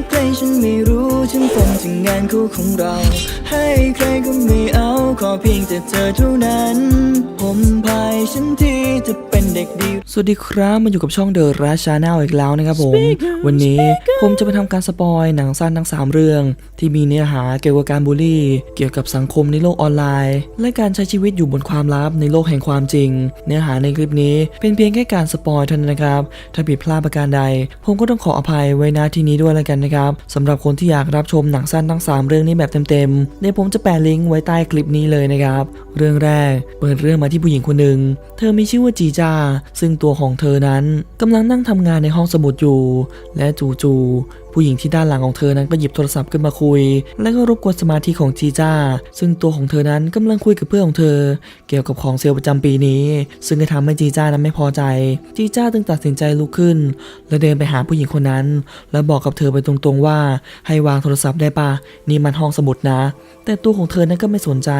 กใครฉันไม่รู้ฉันคงจะงานคู่ของเรา ให้ใครก็ไม่เอาขอเพียงแต่เธอเท่านั้น ผมพายฉันที่จะเป็นเด็กดีสวัสดีครับมาอยู่กับช่องเดอะราชาแนลอีกแล้วนะครับผม วันนี้ผมจะไปทำการสปอยหนังสั้นทั้ง 3 เรื่อง ที่มีเนื้อหาเกี่ยวกับการบูลลี่ เกี่ยวกับสังคมในโลกออนไลน์ และการใช้ชีวิตอยู่บนความลับในโลกแห่งความจริง เนื้อหาในคลิปนี้เป็นเพียงแค่การสปอยเท่านั้นนะครับ ถ้าผิดพลาดประการใด ผมก็ต้องขออภัยไว้ณที่นี้ด้วยแล้วกันนะครับสำหรับคนที่อยากรับชมหนังสั้นทั้ง 3 เรื่องนี้แบบเต็มๆเดี๋ยวผมจะแปะลิงก์ไว้ใต้คลิปนี้เลยนะครับ เรื่องแรกเปิดเรื่องมาที่ผู้หญิงคนหนึ่งเธอมีชื่อว่าจีจ้าซึ่งตัวของเธอนั้นกำลังนั่งทำงานในห้องสมุดอยู่ และจู่ๆผู้หญิงที่ด้านหลังของเธอนั้นก็หยิบโทรศัพท์ขึ้นมาคุย และก็รบกวนสมาธิของจีจ้า ซึ่งตัวของเธอนั้นกำลังคุยกับเพื่อนของเธอ เกี่ยวกับของเซลล์ประจำปีนี้ ซึ่งก็ทำให้จีจ้านั้นไม่พอใจ จีจ้าจึงตัดสินใจลุกขึ้น และเดินไปหาผู้หญิงคนนั้น และบอกกับเธอไปตรงๆว่า ให้วางโทรศัพท์ได้ปะนี่มันห้องสมุดนะ แต่ตัวของเธอนั้นก็ไม่สนใจ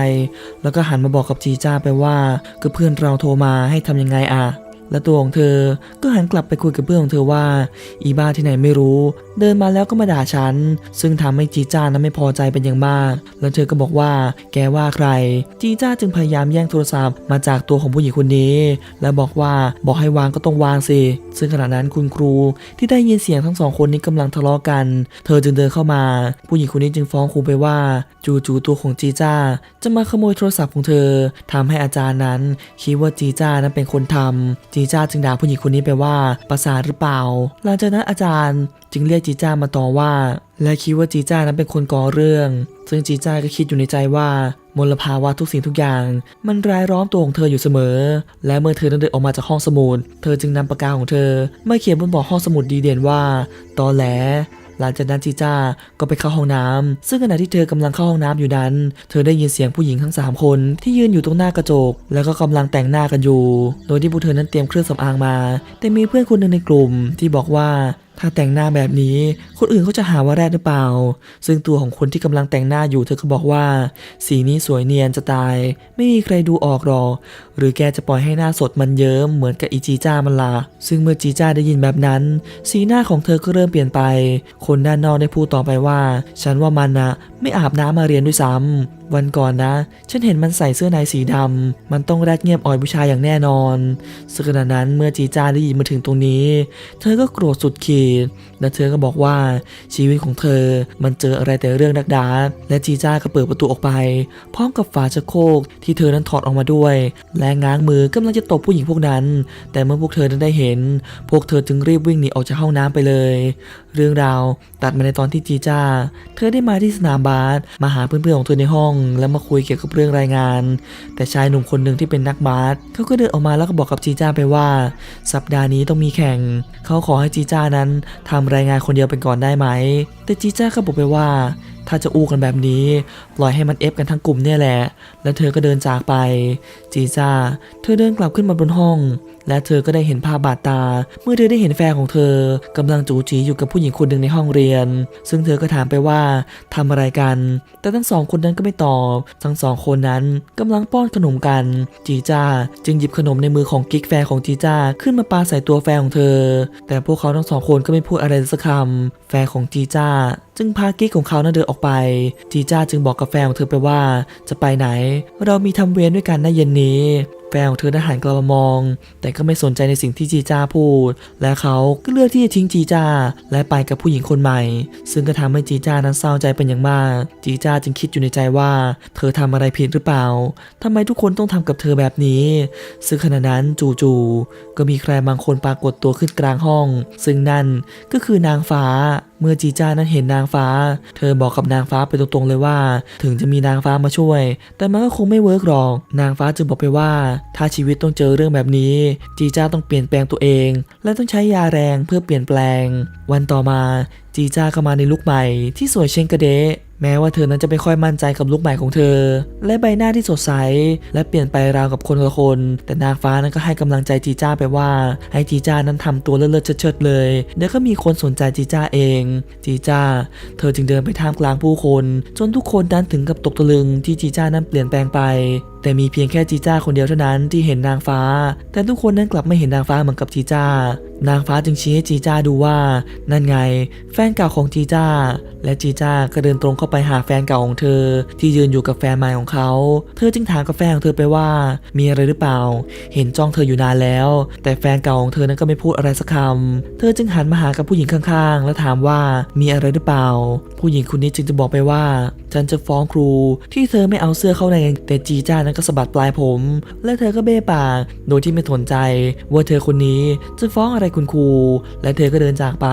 แล้วก็หันมาบอกกับจีจ้าไปว่าก็เพื่อนเราโทรมาให้ทำยังไงอะ และตัวของเธอก็หันกลับไปคุยกับเพื่อนของเธอว่า อีบ้าที่ไหนไม่รู้ เดินมาแล้วก็มาด่าฉัน ซึ่งทำให้จีจ้านั้นไม่พอใจเป็นอย่างมาก แล้วเธอก็บอกว่า แกว่าใคร จีจ้าจึงพยายามแย่งโทรศัพท์มาจากตัวของผู้หญิงคนนี้ และบอกว่าบอกให้วางก็ต้องวางสิ ซึ่งขณะนั้นคุณครูที่ได้ยินเสียงทั้งสองคนนี้กำลังทะเลาะกัน เธอจึงเดินเข้ามา ผู้หญิงคนนี้จึงฟ้องครูไปว่า จู่ๆตัวของจีจ้า จะมาขโมยโทรศัพท์ของเธอทำให้อาจารย์นั้น คิดว่าจีจ้านั้นเป็นคนทำจีจ้าจึงด่าผู้หญิงคนนี้ไปว่าประสาทหรือเปล่า หลังจากนั้นอาจารย์จึงเรียกจีจ้ามาต่อว่า และคิดว่าจีจ้านั้นเป็นคนก่อเรื่อง ซึ่งจีจ้าก็คิดอยู่ในใจว่ามลภาวะทุกสิ่งทุกอย่าง มันรายล้อมตัวของเธออยู่เสมอ และเมื่อเธอนั้นเดินออกมาจากห้องสมุด เธอจึงนำปากกาของเธอมาเขียนบนบอร์ดห้องสมุดดีเด่นว่า ตอแหล หลังจากนั้นจีจ้าก็ไปเข้าห้องน้ำซึ่งขณะที่เธอกำลังเข้าห้องน้ำอยู่นั้น เธอได้ยินเสียงผู้หญิงทั้ง 3 คนที่ยืนอยู่ตรงหน้ากระจก แล้วก็กำลังแต่งหน้ากันอยู่ โดยที่พวกเธอนั้นเตรียมเครื่องสำอางมา แต่มีเพื่อนคนหนึ่งในกลุ่มที่บอกว่า ถ้าแต่งหน้าแบบนี้ คนอื่นเขาจะหาว่าแรดหรือเปล่า ซึ่งตัวของคนที่กำลังแต่งหน้าอยู่เธอก็บอกว่า สีนี้สวยเนียนจะตาย ไม่มีใครดูออกหรอกหรือแกจะปล่อยให้หน้าสดมันเยิ้มเหมือนกับอีจีจ้ามันละซึ่งเมื่อจีจ้าได้ยินแบบนั้น สีหน้าของเธอก็เริ่มเปลี่ยนไป คนด้านนอกได้พูดต่อไปว่า ฉันว่ามันนะไม่อาบน้ำมาเรียนด้วยซ้ำวันก่อนนะ ฉันเห็นมันใส่เสื้อในสีดำมันต้องแรดเงียบอ่อยผู้ชายอย่างแน่นอนซึ่งขณะนั้นเมื่อจีจ้าได้ยินมาถึงตรงนี้ เธอก็โกรธสุดขีด และเธอก็บอกว่าชีวิตของเธอมันเจออะไรแต่เรื่องดักดาและจีจ้าก็เปิดประตูออกไป พร้อมกับฝาชักโครกที่เธอนั้นถอดออกมาด้วย และง้างมือกำลังจะตบผู้หญิงพวกนั้น แต่เมื่อพวกเธอนั้นได้เห็น พวกเธอจึงรีบวิ่งหนีออกจากห้องน้ำไปเลย เรื่องราวตัดมาในตอนที่จีจ้า เธอได้มาที่สนามบาสมาหาเพื่อนๆของเธอในห้อง แล้วมาคุยเกี่ยวกับเรื่องรายงาน แต่ชายหนุ่มคนหนึ่งที่เป็นนักบาสเขาก็เดินออกมาแล้วก็บอกกับจีจ้าไปว่า สัปดาห์นี้ต้องมีแข่ง เขาขอให้จีจ้านั้นทำรายงานคนเดียวเป็นก่อนได้ไหม แต่จีจ้าก็บอกไปว่า ถ้าจะอู้กันแบบนี้ ปล่อยให้มันเอฟกันทั้งกลุ่มเนี่ยแหละ แล้วเธอก็เดินจากไป จีจ้า เธอเดินกลับขึ้นมาบนห้อง และเธอก็ได้เห็นภาพบาดตา เมื่อเธอได้เห็นแฟนของเธอกำลังจูจีอยู่กับผู้หญิงคนหนึ่งในห้องเรียน ซึ่งเธอก็ถามไปว่าทำอะไรกัน แต่ทั้งสองคนนั้นก็ไม่ตอบ ทั้งสองคนนั้นกำลังป้อนขนมกัน จีจ้า จึงหยิบขนมในมือของกิ๊กแฟนของจีจ้าขึ้นมาปาใส่ตัวแฟนของเธอ แต่พวกเขาทั้งสองคนก็ไม่พูดอะไรสักคำแฟนของจีจ้า จึงพากิ๊กของเขานั้นเดินออกไป จีจ้าจึงบอกกับแฟนของเธอไปว่า จะไปไหน เรามีทำเวรด้วยกันนเย็นนี้แฟนของเธอได้หันกลับมามอง แต่ก็ไม่สนใจในสิ่งที่จีจ้าพูด และเขาก็เลือกที่จะทิ้งจีจ้า และไปกับผู้หญิงคนใหม่ ซึ่งก็ทำให้จีจ้านั้นเศร้าใจเป็นอย่างมาก จีจ้าจึงคิดอยู่ในใจว่า เธอทำอะไรผิดหรือเปล่าทำไมทุกคนต้องทำกับเธอแบบนี้ ซึ่งขณะนั้นจู่ๆก็มีใครบางคนปรากฏตัวขึ้นกลางห้อง ซึ่งนั่นก็คือนางฟ้า เมื่อจีจ้านั้นเห็นนางฟ้า เธอบอกกับนางฟ้าไปตรงๆเลยว่า ถึงจะมีนางฟ้ามาช่วย แต่มันก็คงไม่เวิร์กหรอก นางฟ้าจึงบอกไปว่า ถ้าชีวิตต้องเจอเรื่องแบบนี้ จีจ้าต้องเปลี่ยนแปลงตัวเอง และต้องใช้ยาแรงเพื่อเปลี่ยนแปลง วันต่อมาจีจ้าก็มาในลุคใหม่ที่สวยเชงกระเดะ แม้ว่าเธอนั้นจะไม่ค่อยมั่นใจกับลุคใหม่ของเธอ และใบหน้าที่สดใส และเปลี่ยนไปราวกับคนละคน แต่นางฟ้านั้นก็ให้กำลังใจจีจ้าไปว่า ให้จีจ้านั้นทำตัวเลิศเชิดเลย เดี๋ยวก็มีคนสนใจจีจ้าเอง จีจ้า เธอจึงเดินไปท่ามกลางผู้คน จนทุกคนนั้นถึงกับตกตะลึงที่จีจ้านั้นเปลี่ยนแปลงไปแต่มีเพียงแค่จีจ้าคนเดียวเท่านั้นที่เห็นนางฟ้า แต่ทุกคนนั้นกลับไม่เห็นนางฟ้าเหมือนกับจีจ้า นางฟ้าจึงชี้ให้จีจ้าดูว่า นั่นไง แฟนเก่าของจีจ้า และจีจ้าก็เดินตรงเข้าไปหาแฟนเก่าของเธอ ที่ยืนอยู่กับแฟนใหม่ของเขา เธอจึงถามกับแฟนของเธอไปว่า มีอะไรหรือเปล่า เห็นจ้องเธออยู่นานแล้ว แต่แฟนเก่าของเธอนั้นก็ไม่พูดอะไรสักคำ เธอจึงหันมาหากับผู้หญิงข้างๆ แล้วถามว่ามีอะไรหรือเปล่า ผู้หญิงคนนี้จึงจะบอกไปว่า ฉันจะฟ้องครู ที่เธอไม่เอาเสื้อเข้าในแต่จีจ้านั้นก็สะบัดปลายผม และเธอก็เบ้ปาก โดยที่ไม่สนใจ ว่าเธอคนนี้จะฟ้องอะไรคุณครู และเธอก็เดินจากไป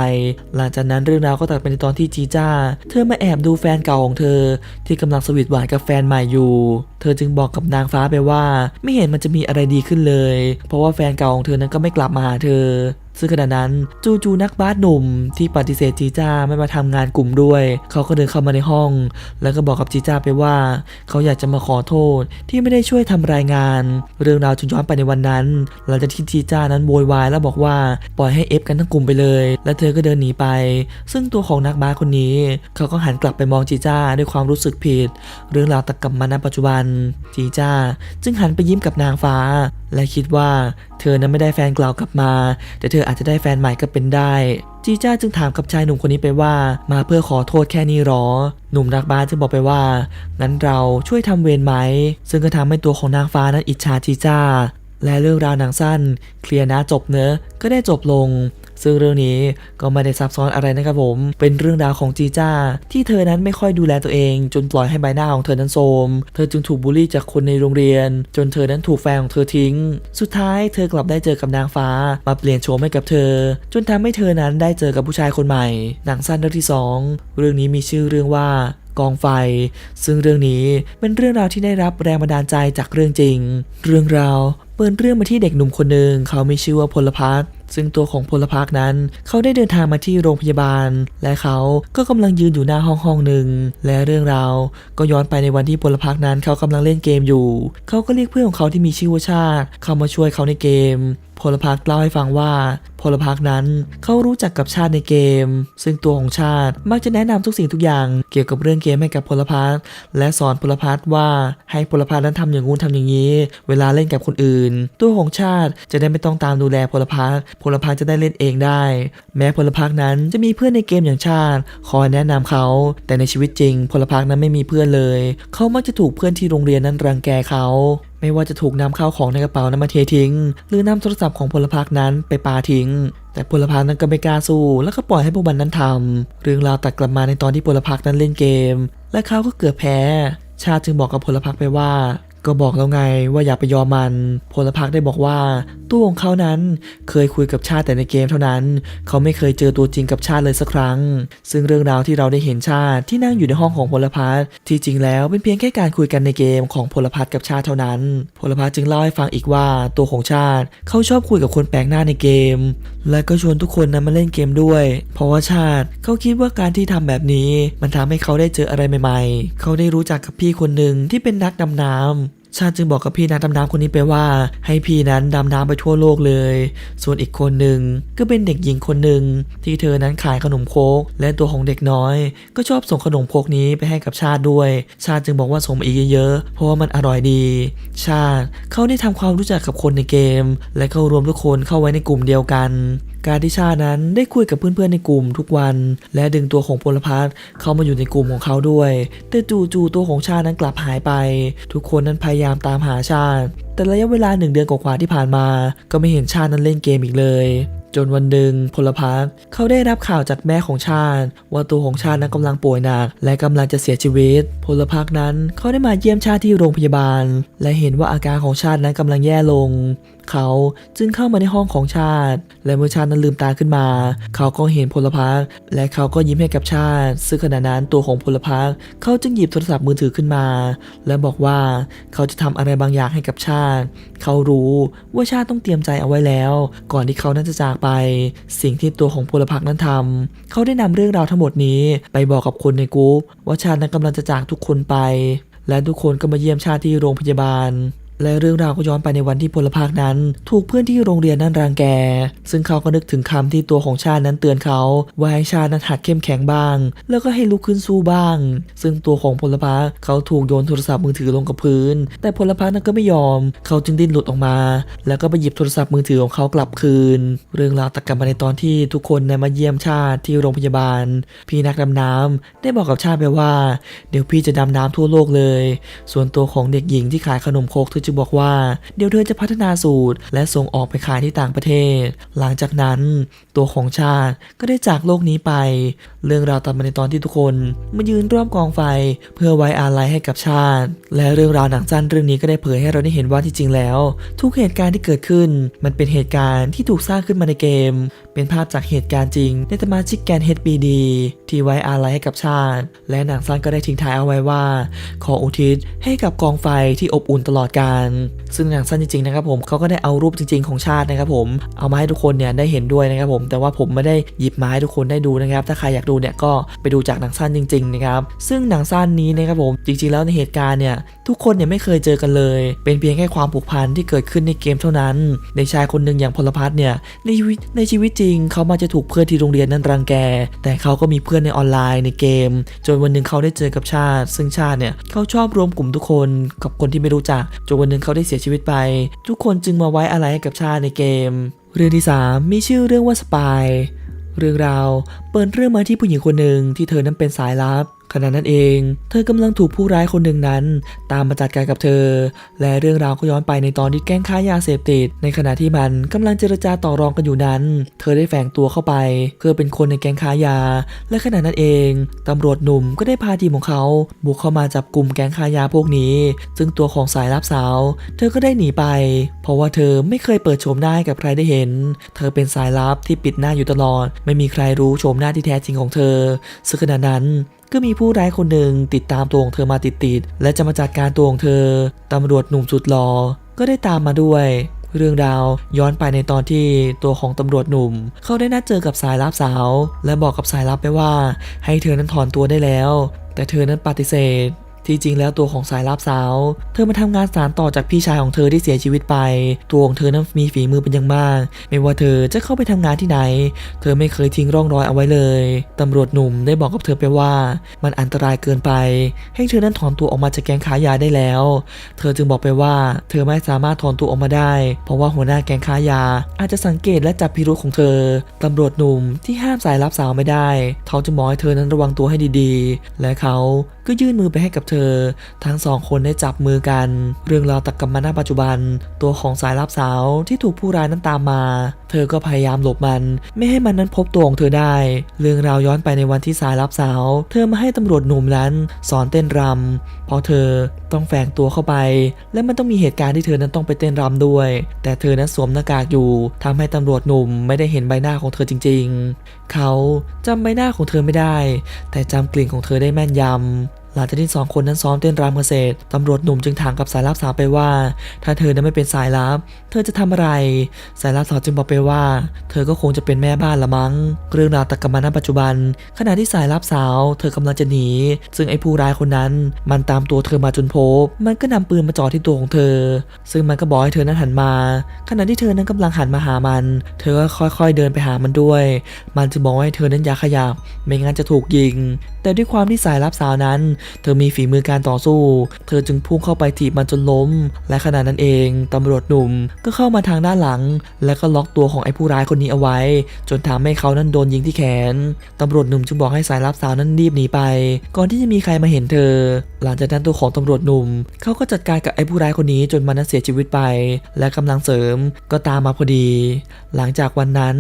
หลังจากนั้นเรื่องราวก็ตัดไปในตอนที่จีจ้า เธอมาแอบดูแฟนเก่าของเธอ ที่กำลังสวีทหวานกับแฟนใหม่อยู่ เธอจึงบอกกับนางฟ้าไปว่า ไม่เห็นมันจะมีอะไรดีขึ้นเลย เพราะว่าแฟนเก่าของเธอนั้นก็ไม่กลับมาหาเธอ ซึ่งขณะนั้นจูจูนักบาสหนุ่มที่ปฏิเสธจีจ้าไม่มาทำงานกลุ่มด้วย เขาก็เดินเข้ามาในห้อง แล้วก็บอกกับจีจ้าไปว่า เขาอยากจะมาขอโทษที่ไม่ได้ช่วยทำรายงาน เรื่องราวจึงย้อนไปในวันนั้น หลังจากที่จีจ้านั้นโวยวายแล้วบอกว่าปล่อยให้เอฟกันทั้งกลุ่มไปเลย และเธอก็เดินหนีไป ซึ่งตัวของนักบาสคนนี้ เขาก็หันกลับไปมองจีจ้าด้วยความรู้สึกผิด เรื่องราวตะกลับมาณปัจจุบัน จีจ้า จึงหันไปยิ้มกับนางฟ้า และคิดว่าเธอนั้นไม่ได้แฟนกล่าวกลับมา แต่เธออาจจะได้แฟนใหม่ก็เป็นได้ จีจ้าจึงถามกับชายหนุ่มคนนี้ไปว่า มาเพื่อขอโทษแค่นี้หรอ หนุ่มรักบ้านจึงบอกไปว่า งั้นเราช่วยทำเวรไหม ซึ่งก็ทำให้ตัวของนางฟ้านั้นอิจฉาจีจ้า และเรื่องราวหนังสั้น เคลียร์นะจบเนอะก็ได้จบลง ซึ่งเรื่องนี้ก็ไม่ได้ซับซ้อนอะไรนะครับผม เป็นเรื่องราวของจีจ้า ที่เธอนั้นไม่ค่อยดูแลตัวเอง จนปล่อยให้ใบหน้าของเธอนั้นโทรมเธอจึงถูกบูลลี่จากคนในโรงเรียน จนเธอนั้นถูกแฟนของเธอทิ้ง สุดท้ายเธอกลับได้เจอกับนางฟ้า มาเปลี่ยนโฉมให้กับเธอ จนทำให้เธอนั้นได้เจอกับผู้ชายคนใหม่ หนังสั้นเรื่องที่สองเรื่องนี้มีชื่อเรื่องว่ากองไฟ ซึ่งเรื่องนี้เป็นเรื่องราวที่ได้รับแรงบันดาลใจจากเรื่องจริง เรื่องราวเปิดเรื่องมาที่เด็กหนุ่มคนหนึ่งเขามีชื่อว่าพลพัฒน์ ซึ่งตัวของพลพักนั้น เขาได้เดินทางมาที่โรงพยาบาล และเขาก็กำลังยืนอยู่หน้าห้องห้องหนึ่ง และเรื่องราวก็ย้อนไปในวันที่พลพักนั้นเขากำลังเล่นเกมอยู่ เขาก็เรียกเพื่อนของเขาที่มีชื่อว่าชาติเข้ามาช่วยเขาในเกมพลพักเล่าให้ฟังว่า พลพักนั้นเขารู้จักกับชาติในเกม ซึ่งตัวของชาติมักจะแนะนำทุกสิ่งทุกอย่างเกี่ยวกับเรื่องเกมให้กับพลพักและสอนพลพักว่าให้พลพักนั้นทำอย่างงู้นทำอย่างนี้ เวลาเล่นกับคนอื่น ตัวของชาติจะได้ไม่ต้องตามดูแลพลพักพลพักจะได้เล่นเองได้ แม้พลพักนั้นจะมีเพื่อนในเกมอย่างชาติ คอยแนะนำเขา แต่ในชีวิตจริง พลพักนั้นไม่มีเพื่อนเลย เขามักจะถูกเพื่อนที่โรงเรียนนั้นรังแกเขาไม่ว่าจะถูกนำข้าวของในกระเป๋านั้นมาเททิ้ง หรือนำโทรศัพท์ของพลพรรคนั้นไปปาทิ้ง แต่พลพรรคนั้นก็ไม่กล้าสู้ แล้วก็ปล่อยให้พวกมันนั้นทำเรื่องราวตัดกลับมาในตอนที่พลพรรคนั้นเล่นเกม และเขาก็เกือบแพ้ ชาจึงบอกกับพลพักไปว่า ก็บอกแล้วไงว่าอย่าไปยอมมัน พลพักได้บอกว่าตัวของเขานั้นเคยคุยกับชาติแต่ในเกมเท่านั้น เขาไม่เคยเจอตัวจริงกับชาติเลยสักครั้ง ซึ่งเรื่องราวที่เราได้เห็นชาติที่นั่งอยู่ในห้องของพลพักที่จริงแล้วเป็นเพียงแค่การคุยกันในเกมของพลพักกับชาติเท่านั้น พลพักจึงเล่าให้ฟังอีกว่าตัวของชาติเขาชอบคุยกับคนแปลกหน้าในเกม และก็ชวนทุกคนนั้นมาเล่นเกมด้วย เพราะว่าชาติเขาคิดว่าการที่ทำแบบนี้ มันทำให้เขาได้เจออะไรใหม่ ๆ เขาได้รู้จักกับพี่คนหนึ่งที่เป็นนักดำน้ำ ชาตจึงบอกกับพี่นักดำน้ำคนนี้ไปว่า ให้พี่นั้นดำน้ำไปทั่วโลกเลย ส่วนอีกคนหนึ่งก็เป็นเด็กหญิงคนหนึ่งที่เธอนั้นขายขนมโคกและตัวของเด็กน้อย ก็ชอบส่งขนมโคกนี้ไปให้กับชาติด้วย ชาติจึงบอกว่าส่งมาอีกเยอะๆเพราะว่ามันอร่อยดี ชาติเขาได้ทำความรู้จักกับคนในเกม และเขารวมทุกคนเข้าไว้ในกลุ่มเดียวกัน การที่ชานั้นได้คุยกับเพื่อนๆในกลุ่มทุกวัน และดึงตัวของพลพัฒน์เข้ามาอยู่ในกลุ่มของเขาด้วย แต่จู่ๆตัวของชานั้นกลับหายไป ทุกคนนั้นพยายามตามหาชาติแต่ระยะเวลาหนึ่งเดือนกว่าๆที่ผ่านมา ก็ไม่เห็นชาตินั้นเล่นเกมอีกเลย จนวันหนึ่งพลพัฒน์เขาได้รับข่าวจากแม่ของชาติ ว่าตัวของชาตินั้นกำลังป่วยหนัก และกำลังจะเสียชีวิต พลพัฒน์นั้นเขาได้มาเยี่ยมชาติที่โรงพยาบาล และเห็นว่าอาการของชาตินั้นกำลังแย่ลง เขาจึงเข้ามาในห้องของชาติ และเมื่อชาตินั้นลืมตาขึ้นมา เขาก็เห็นพลพักและเขาก็ยิ้มให้กับชาติ ซึ่งขณะนั้นตัวของพลพักเขาจึงหยิบโทรศัพท์มือถือขึ้นมา และบอกว่าเขาจะทำอะไรบางอย่างให้กับชาติ เขารู้ว่าชาติต้องเตรียมใจเอาไว้แล้ว ก่อนที่เขานั้นจะจากไป สิ่งที่ตัวของพลพักนั้นทำเขาได้นำเรื่องราวทั้งหมดนี้ ไปบอกกับคนในกรุ๊ปว่าชาตินั้นกำลังจะจากทุกคนไป และทุกคนก็มาเยี่ยมชาติที่โรงพยาบาล และเรื่องราวก็ย้อนไปในวันที่พลภาคนั้น ถูกเพื่อนที่โรงเรียนนั้นรังแก ซึ่งเขาก็นึกถึงคำที่ตัวของชาตินั้นเตือนเขาว่าให้ชาตินั้นหัดเข้มแข็งบ้าง แล้วก็ให้ลุกขึ้นสู้บ้าง ซึ่งตัวของพลภาคเขาถูกโยนโทรศัพท์มือถือลงกับพื้น แต่พลภาคนั้นก็ไม่ยอม เขาจึงดิ้นหลุดออกมา แล้วก็ไปหยิบโทรศัพท์มือถือของเขากลับคืน เรื่องราวตัดกลับมาในตอนที่ทุกคนได้มาเยี่ยมชาติที่โรงพยาบาล พี่นักดำน้ำได้บอกกับชาติไปว่า เดี๋ยวพี่จะดำน้ำทั่วโลกเลย ส่วนตัวของเด็กหญิงที่ขายขนมโคกเธอจะบอกว่าเดี๋ยวเธอจะพัฒนาสูตร และส่งออกไปขายที่ต่างประเทศ หลังจากนั้น ตัวของชาติก็ได้จากโลกนี้ไป เรื่องราวตัดมาในตอนที่ทุกคนมายืนรอบกองไฟ เพื่อไว้อาลัยให้กับชาติ และเรื่องราวหนังสั้นเรื่องนี้ก็ได้เผยให้เราได้เห็นว่าที่จริงแล้ว ทุกเหตุการณ์ที่เกิดขึ้น มันเป็นเหตุการณ์ที่ถูกสร้างขึ้นมาในเกม เป็นภาพจากเหตุการณ์จริง ในสมาชิกแกน HBD ที่ไว้อาลัยให้กับชาติ และหนังสั้นก็ได้ทิ้งท้ายเอาไว้ว่า ขออุทิศให้กับกองไฟที่อบอุ่นตลอดกาลซึ่งหนังสั้นจริงๆนะครับผมเขาก็ได้เอารูปจริง ๆของชาตินะครับผมเอามาให้ทุกคนเนี่ยได้เห็นด้วยนะครับผมแต่ว่าผมไม่ได้หยิบมาให้ทุกคนได้ดูนะครับ ถ้าใครอยากดูเนี่ยก็ไปดูจากหนังสั้นจริงๆนะครับซึ่งหนังสั้นนี้นะครับผมจริงๆแล้วในเหตุการณ์เนี่ยทุกคนเนี่ยไม่เคยเจอกันเลย เป็นเพียงแค่ความผูกพันที่เกิดขึ้นในเกมเท่านั้นเด็กชายคนหนึ่งอย่างพลพัฒน์เนี่ยในชีวิตในชีวิตจริงเขามาจะถูกเพื่อนที่โรงเรียนนั้นรังแก แต่เขาก็มีเพื่อนในออนไลน์ในเกม จนวันหนึ่งเขาได้เจอกับชาติ ซึ่งชาติเนี่ยเขาชอบรวมกลุ่มทุกคนกับคนที่ไม่รู้จักจนวันหนึ่งเขาได้เสียชีวิตไป ทุกคนจึงมาไว้อะไรให้กับชาในเกม เรื่องที่ 3 มีชื่อเรื่องว่าสปายเรื่องราวเปิดเรื่องมาที่ผู้หญิงคนหนึ่งที่เธอนั้นเป็นสายลับ ขณะนั้นเอง เธอกำลังถูกผู้ร้ายคนหนึ่งนั้น ตามมาจัดการกับเธอ และเรื่องราวก็ย้อนไปในตอนที่แก๊งค้ายาเสพติด ในขณะที่มันกำลังเจรจาต่อรองกันอยู่นั้น เธอได้แฝงตัวเข้าไป เพื่อเป็นคนในแก๊งค้ายา และขณะนั้นเองตำรวจหนุ่มก็ได้พาทีมของเขาบุกเข้ามาจับกลุ่มแก๊งค้ายาพวกนี้ ซึ่งตัวของสายลับสาว เธอก็ได้หนีไป เพราะว่าเธอไม่เคยเปิดโฉมหน้าให้กับใครได้เห็น เธอเป็นสายลับที่ปิดหน้าอยู่ตลอด ไม่มีใครรู้โฉมหน้าที่แท้จริงของเธอซึ่งขณะนั้นก็มีผู้ร้ายคนหนึ่งติดตามตัวของเธอมาติดๆและจะมาจัดการตัวของเธอ ตำรวจหนุ่มสุดหล่อก็ได้ตามมาด้วย เรื่องราวย้อนไปในตอนที่ตัวของตำรวจหนุ่ม เขาได้นัดเจอกับสายลับสาว และบอกกับสายลับไปว่า ให้เธอนั้นถอนตัวได้แล้ว แต่เธอนั้นปฏิเสธ ที่จริงแล้วตัวของสายลับสาว เธอมาทำงานสารต่อจากพี่ชายของเธอที่เสียชีวิตไป ตัวของเธอนั้นมีฝีมือเป็นอย่างมาก ไม่ว่าเธอจะเข้าไปทำงานที่ไหน เธอไม่เคยทิ้งร่องรอยเอาไว้เลยตำรวจหนุ่มได้บอกกับเธอไปว่า มันอันตรายเกินไป ให้เธอนั้นถอนตัวออกมาจากแก๊งค้ายาได้แล้ว เธอจึงบอกไปว่า เธอไม่สามารถถอนตัวออกมาได้ เพราะว่าหัวหน้าแก๊งค้ายา อาจจะสังเกตและจับพิรุธของเธอตำรวจหนุ่มที่ห้ามสายลับสาวไม่ได้ เขาจะบอกให้เธอนั้นระวังตัวให้ดีๆ และเขาก็ยื่นมือไปให้กับเธอทั้งสองคนได้จับมือกัน เรื่องราวตักกลับมาหน้าปัจจุบัน ตัวของสายลับสาวที่ถูกผู้ร้ายนั้นตามมา เธอก็พยายามหลบมัน ไม่ให้มันนั้นพบตัวของเธอได้ เรื่องราวย้อนไปในวันที่สายลับสาว เธอมาให้ตำรวจหนุ่มนั้น สอนเต้นรำเพราะเธอต้องแฝงตัวเข้าไป และมันต้องมีเหตุการณ์ที่เธอนั้นต้องไปเต้นรำด้วย แต่เธอนั้นสวมหน้ากากอยู่ทำให้ตำรวจหนุ่มไม่ได้เห็นใบหน้าของเธอจริง ๆ เขาจำใบหน้าของเธอไม่ได้ แต่จำกลิ่นของเธอได้แม่นยำ หลังจากที่สองคนนั้นซ้อมเต้นรำเกันเสร็จตำรวจหนุ่มจึงถามกับสายลับสาวไปว่า ถ้าเธอนั้นไม่เป็นสายลับ เธอจะทำอะไร สายลับสาวจึงบอกไปว่า เธอก็คงจะเป็นแม่บ้านละมั้ง เรื่องราวตักมาณปัจจุบัน ขณะที่สายลับสาว เธอกำลังจะหนี ซึ่งไอ้ผู้ร้ายคนนั้น มันตามตัวเธอมาจนพบ มันก็นำปืนมาจ่อที่ตัวของเธอ ซึ่งมันก็บอกให้เธอนั้นหันมา ขณะที่เธอนั้นกำลังหันมาหามัน เธอก็ค่อยๆเดินไปหามันด้วย มันจึงบอกให้เธอนั้นอย่าขยับ ไม่งั้นจะถูกยิง แต่ด้วยความที่สายลับสาวนั้น เธอมีฝีมือการต่อสู้ เธอจึงพุ่งเข้าไปถีบมันจนล้ม และขณะนั้นเองตำรวจหนุ่มก็เข้ามาทางด้านหลัง และก็ล็อกตัวของไอ้ผู้ร้ายคนนี้เอาไว้ จนทำให้เขานั้นโดนยิงที่แขนตำรวจหนุ่มจึงบอกให้สายลับสาวนั้นรีบหนีไป ก่อนที่จะมีใครมาเห็นเธอ หลังจากนั้นตัวของตำรวจหนุ่มเขาก็จัดการกับไอ้ผู้ร้ายคนนี้จนมันนั้นเสียชีวิตไป และกำลังเสริมก็ตามมาพอดี หลังจากวันนั้น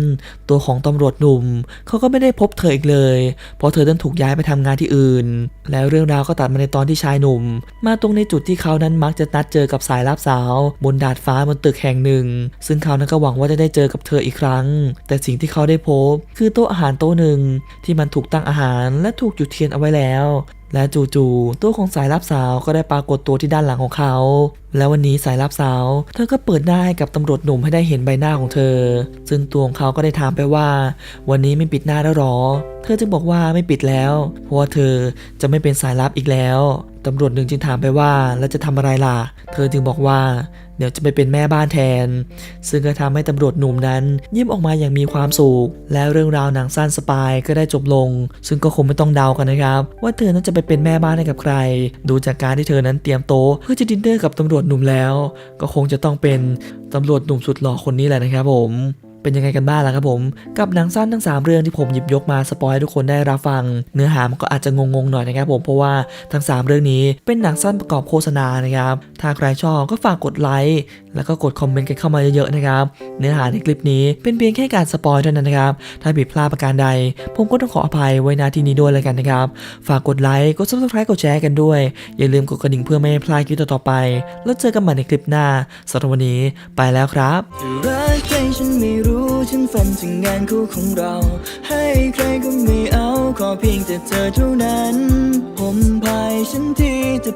ตัวของตำรวจหนุ่มเขาก็ไม่ได้พบเธออีกเลย เพราะเธอนั้นถูกย้ายไปทำงานที่อื่น แล้วเรื่องราวก็ตัดมาในตอนที่ชายหนุ่ม มาตรงในจุดที่เขานั้นมักจะนัดเจอกับสายลับสาว บนดาดฟ้าบนตึกแห่งหนึ่ง ซึ่งเขานั้นก็หวังว่าจะได้เจอกับเธออีกครั้ง แต่สิ่งที่เขาได้พบ คือโต๊ะอาหารโต๊ะหนึ่งที่มันถูกตั้งอาหารและถูกจุดเทียนเอาไว้แล้วและจู่ๆตู้ของสายลับสาวก็ได้ปรากฏตัวที่ด้านหลังของเขา แล้ววันนี้สายลับสาว เธอก็เปิดหน้าให้กับตำรวจหนุ่มให้ได้เห็นใบหน้าของเธอ ซึ่งตัวของเขาก็ได้ถามไปว่า วันนี้ไม่ปิดหน้าแล้วหรอ เธอจึงบอกว่าไม่ปิดแล้ว เพราะว่าเธอจะไม่เป็นสายลับอีกแล้ว ตำรวจหนึ่งจึงถามไปว่าแล้วจะทำอะไรล่ะ เธอจึงบอกว่า เดี๋ยวจะไปเป็นแม่บ้านแทน ซึ่งก็ทำให้ตำรวจหนุ่มนั้น ยิ้มออกมาอย่างมีความสุข และเรื่องราวหนังสั้นสปายก็ได้จบลง ซึ่งก็คงไม่ต้องเดากันนะครับ ว่าเธอนั้นจะไปเป็นแม่บ้านให้กับใคร ดูจากการที่เธอนั้นเตรียมโต๊ะเพื่อจะดินเนอร์กับตำรวจหนุ่มแล้ว ก็คงจะต้องเป็นตำรวจหนุ่มสุดหล่อคนนี้แหละนะครับผม เป็นยังไงกันบ้างล่ะครับผม กับหนังสั้นทั้ง 3 เรื่องที่ผมหยิบยกมาสปอยให้ทุกคนได้รับฟัง เนื้อหามันก็อาจจะงงๆหน่อยนะครับผมเพราะว่าทั้ง 3 เรื่องนี้เป็นหนังสั้นประกอบโฆษณานะครับถ้าใครชอบก็ฝากกดไลค์แล้วก็กดคอมเมนต์กันเข้ามาเยอะๆนะครับเนื้อหาในคลิปนี้เป็นเพียงแค่การสปอยเท่านั้นนะครับถ้าผิดพลาดประการใด ผมก็ต้องขออภัยไว้ณที่นี้ด้วยเลยกันนะครับฝากกดไลค์กด subscribe กดแชร์กันด้วย อย่าลืมกดกระดิ่งเพื่อไม่ให้พลาดคลิปต่อๆไป แล้วเจอกันใหม่ในคลิปหน้าสำหรับวันนี้ไปแล้วครับ ฉันไม่รู้ฉันฝันถึงงานคู่ของเรา ให้ใครก็ไม่เอา ขอเพียงแต่เธอเท่านั้น ผมพายฉันที่จะ